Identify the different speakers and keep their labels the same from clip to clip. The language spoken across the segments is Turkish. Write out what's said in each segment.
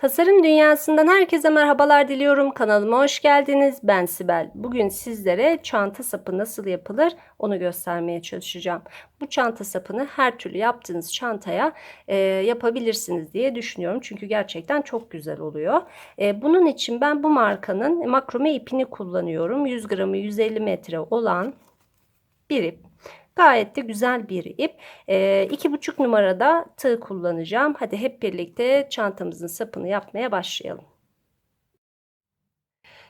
Speaker 1: Tasarım dünyasından herkese merhabalar diliyorum. Kanalıma hoş geldiniz. Ben Sibel. Bugün sizlere çanta sapı nasıl yapılır onu göstermeye çalışacağım. Bu çanta sapını her türlü yaptığınız çantaya e, yapabilirsiniz diye düşünüyorum. Çünkü gerçekten çok güzel oluyor. E, bunun için ben bu markanın makrome ipini kullanıyorum. 100 gramı 150 metre olan bir ip. Gayet de güzel bir ip. E, iki buçuk numarada tığ kullanacağım. Hadi hep birlikte çantamızın sapını yapmaya başlayalım.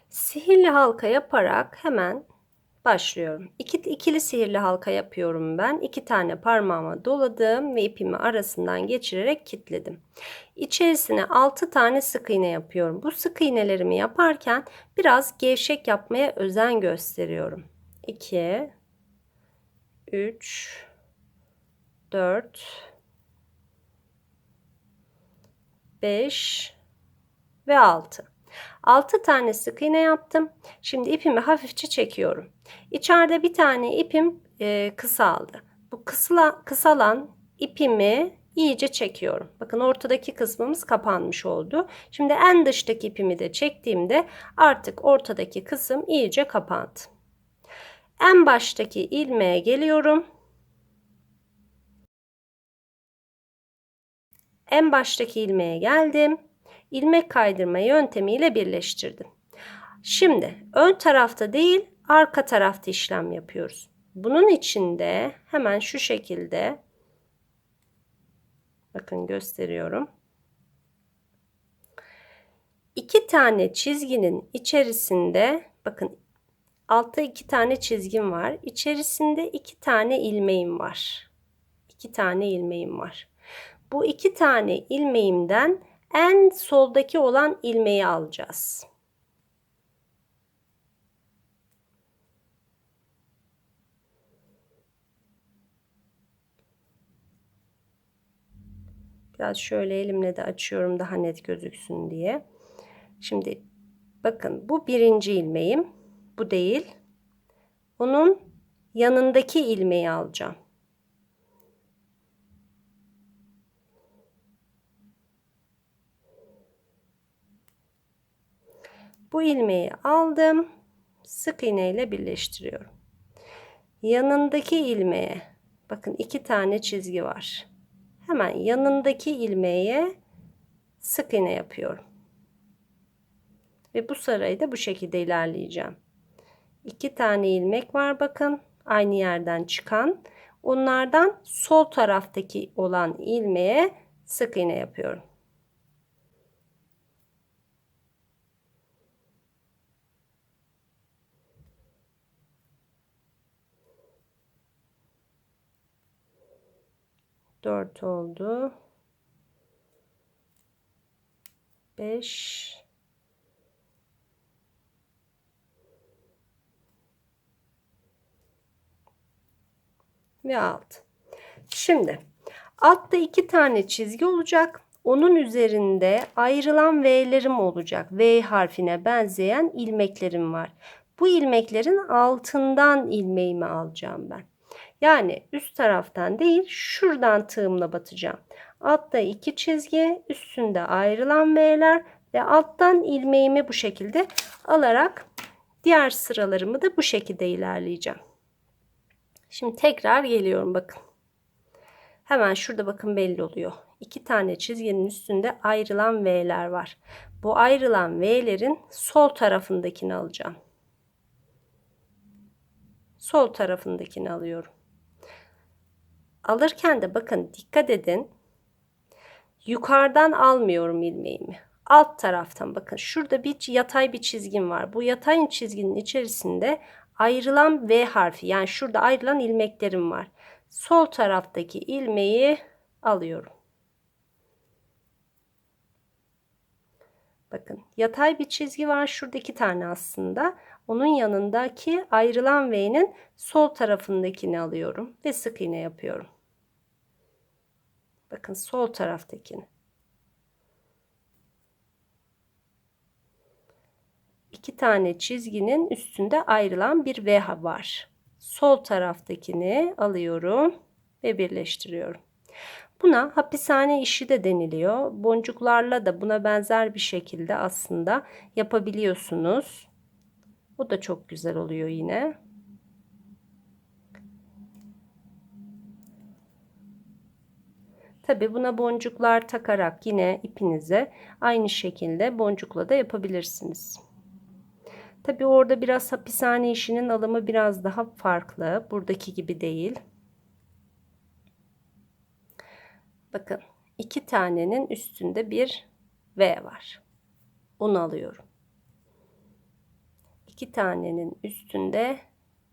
Speaker 1: Sihirli halka yaparak hemen başlıyorum. İki, ikili sihirli halka yapıyorum ben. İki tane parmağıma doladım ve ipimi arasından geçirerek kilitledim. İçerisine 6 tane sık iğne yapıyorum. Bu sık iğnelerimi yaparken biraz gevşek yapmaya özen gösteriyorum. 2 3 4 5 ve 6. 6 tane sık iğne yaptım. Şimdi ipimi hafifçe çekiyorum. İçeride bir tane ipim e, kısaldı. Bu kısla, kısalan ipimi iyice çekiyorum. Bakın ortadaki kısmımız kapanmış oldu. Şimdi en dıştaki ipimi de çektiğimde artık ortadaki kısım iyice kapandı. En baştaki ilmeğe geliyorum. En baştaki ilmeğe geldim. İlmek kaydırma yöntemiyle birleştirdim. Şimdi ön tarafta değil arka tarafta işlem yapıyoruz. Bunun için de hemen şu şekilde bakın gösteriyorum. İki tane çizginin içerisinde bakın Altta iki tane çizgim var. İçerisinde iki tane ilmeğim var. İki tane ilmeğim var. Bu iki tane ilmeğimden en soldaki olan ilmeği alacağız. Biraz şöyle elimle de açıyorum daha net gözüksün diye. Şimdi bakın bu birinci ilmeğim bu değil. Onun yanındaki ilmeği alacağım. Bu ilmeği aldım. Sık iğne ile birleştiriyorum. Yanındaki ilmeğe bakın iki tane çizgi var. Hemen yanındaki ilmeğe sık iğne yapıyorum. Ve bu sırayı da bu şekilde ilerleyeceğim. İki tane ilmek var bakın. Aynı yerden çıkan. Onlardan sol taraftaki olan ilmeğe sık iğne yapıyorum. Dört oldu. Beş. Ve alt. Şimdi altta iki tane çizgi olacak. Onun üzerinde ayrılan V'lerim olacak. V harfine benzeyen ilmeklerim var. Bu ilmeklerin altından ilmeğimi alacağım ben. Yani üst taraftan değil şuradan tığımla batacağım. Altta iki çizgi, üstünde ayrılan V'ler ve alttan ilmeğimi bu şekilde alarak diğer sıralarımı da bu şekilde ilerleyeceğim. Şimdi tekrar geliyorum bakın. Hemen şurada bakın belli oluyor. İki tane çizginin üstünde ayrılan V'ler var. Bu ayrılan V'lerin sol tarafındakini alacağım. Sol tarafındakini alıyorum. Alırken de bakın dikkat edin. Yukarıdan almıyorum ilmeğimi. Alt taraftan bakın şurada bir yatay bir çizgim var. Bu yatay çizginin içerisinde ayrılan V harfi yani şurada ayrılan ilmeklerim var. Sol taraftaki ilmeği alıyorum. Bakın yatay bir çizgi var. Şurada iki tane aslında. Onun yanındaki ayrılan V'nin sol tarafındakini alıyorum ve sık iğne yapıyorum. Bakın sol taraftakini. İki tane çizginin üstünde ayrılan bir V var. Sol taraftakini alıyorum ve birleştiriyorum. Buna hapishane işi de deniliyor. Boncuklarla da buna benzer bir şekilde aslında yapabiliyorsunuz. Bu da çok güzel oluyor yine. Tabi buna boncuklar takarak yine ipinize aynı şekilde boncukla da yapabilirsiniz. Tabi orada biraz hapishane işinin alımı biraz daha farklı. Buradaki gibi değil. Bakın iki tanenin üstünde bir V var. Onu alıyorum. İki tanenin üstünde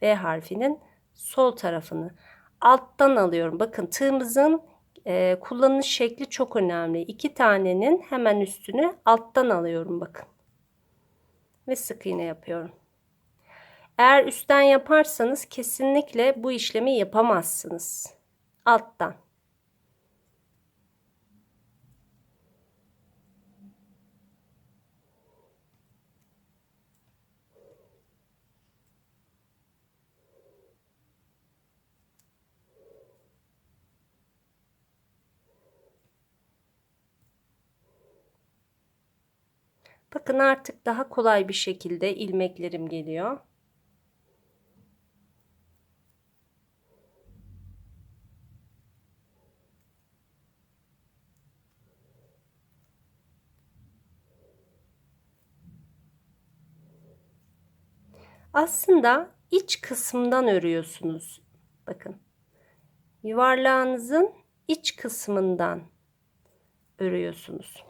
Speaker 1: V harfinin sol tarafını alttan alıyorum. Bakın tığımızın e, kullanış şekli çok önemli. İki tanenin hemen üstünü alttan alıyorum bakın. Ve sık iğne yapıyorum. Eğer üstten yaparsanız kesinlikle bu işlemi yapamazsınız. Alttan. Bakın artık daha kolay bir şekilde ilmeklerim geliyor. Aslında iç kısmından örüyorsunuz. Bakın. Yuvarlağınızın iç kısmından örüyorsunuz.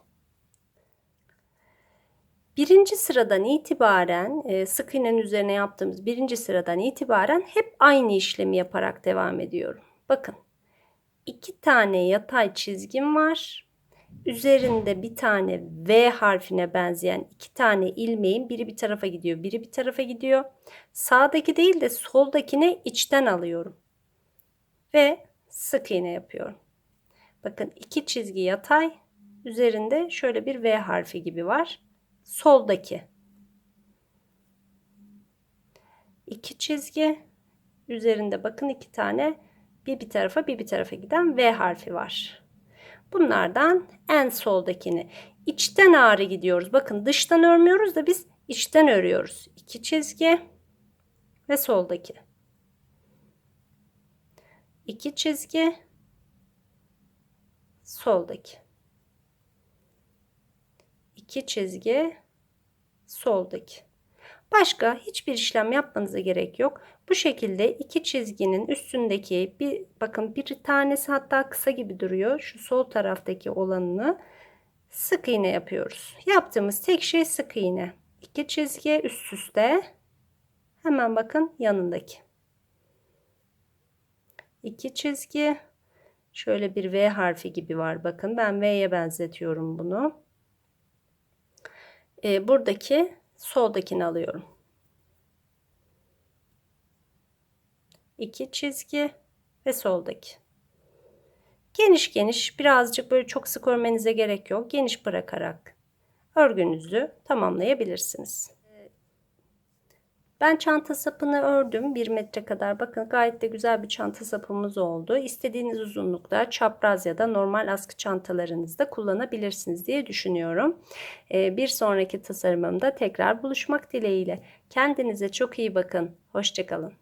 Speaker 1: Birinci sıradan itibaren e, sık iğnenin üzerine yaptığımız birinci sıradan itibaren hep aynı işlemi yaparak devam ediyorum. Bakın iki tane yatay çizgim var. Üzerinde bir tane V harfine benzeyen iki tane ilmeğin biri bir tarafa gidiyor, biri bir tarafa gidiyor. Sağdaki değil de soldakine içten alıyorum. Ve sık iğne yapıyorum. Bakın iki çizgi yatay, üzerinde şöyle bir V harfi gibi var soldaki iki çizgi üzerinde bakın iki tane bir bir tarafa bir bir tarafa giden V harfi var. Bunlardan en soldakini içten ağrı gidiyoruz. Bakın dıştan örmüyoruz da biz içten örüyoruz. İki çizgi ve soldaki. İki çizgi soldaki. 2 çizgi soldaki. Başka hiçbir işlem yapmanıza gerek yok. Bu şekilde iki çizginin üstündeki bir bakın bir tanesi hatta kısa gibi duruyor. Şu sol taraftaki olanını sık iğne yapıyoruz. Yaptığımız tek şey sık iğne. İki çizgi üst üste. Hemen bakın yanındaki. İki çizgi. Şöyle bir V harfi gibi var. Bakın ben V'ye benzetiyorum bunu e, buradaki soldakini alıyorum. İki çizgi ve soldaki. Geniş geniş birazcık böyle çok sık örmenize gerek yok. Geniş bırakarak örgünüzü tamamlayabilirsiniz. Ben çanta sapını ördüm 1 metre kadar. Bakın gayet de güzel bir çanta sapımız oldu. İstediğiniz uzunlukta çapraz ya da normal askı çantalarınızda kullanabilirsiniz diye düşünüyorum. Ee, bir sonraki tasarımımda tekrar buluşmak dileğiyle. Kendinize çok iyi bakın. Hoşçakalın.